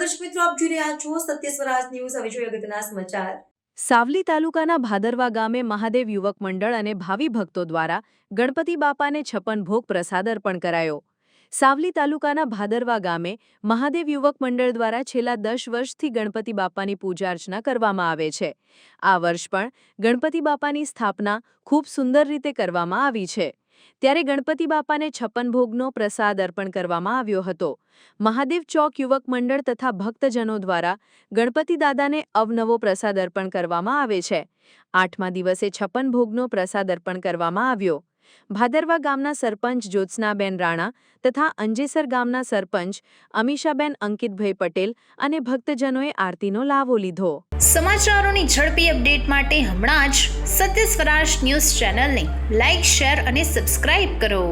દર્શક મિત્રો, આપ જોઈ રહ્યા છો સત્ય ન્યૂઝ. હવે જોઈએ અગત્યના સમાચાર. સાવલી તાલુકાના ભાદરવા ગામે મહાદેવ યુવક મંડળ અને ભાવિ ભક્તો દ્વારા ગણપતિ બાપાને છપ્પન ભોગ પ્રસાદ અર્પણ કરાયો. સાવલી તાલુકાના ભાદરવા ગામે મહાદેવ યુવક મંડળ દ્વારા છેલ્લા દસ વર્ષથી ગણપતિ બાપાની પૂજા અર્ચના કરવામાં આવે છે. આ વર્ષ પણ ગણપતિ બાપાની સ્થાપના ખૂબ સુંદર રીતે કરવામાં આવી છે. ત્યારે ગણપતિ બાપાને છપ્પન ભોગનો પ્રસાદ અર્પણ કરવામાં આવ્યો હતો. મહાદેવ ચોક યુવક મંડળ તથા ભક્તજનો દ્વારા ગણપતિ દાદાને અવનવો પ્રસાદ અર્પણ કરવામાં આવે છે. આઠમા દિવસે છપ્પન ભોગનો પ્રસાદ અર્પણ કરવામાં આવ્યો. ભાદરવા ગામના સરપંચ જ્યોત્સનાબેન રાણા તથા અંજેસર ગામના સરપંચ અમીષાબેન અંકિતભાઈ પટેલ અને ભક્તજનોએ આરતીનો લાવો લીધો. સમાચારોની ઝડપી અપડેટ માટે હમણાં જ સત્ય સ્વરાજ ન્યૂઝ ચેનલને લાઇક શેર અને સબસ્ક્રાઇબ કરો.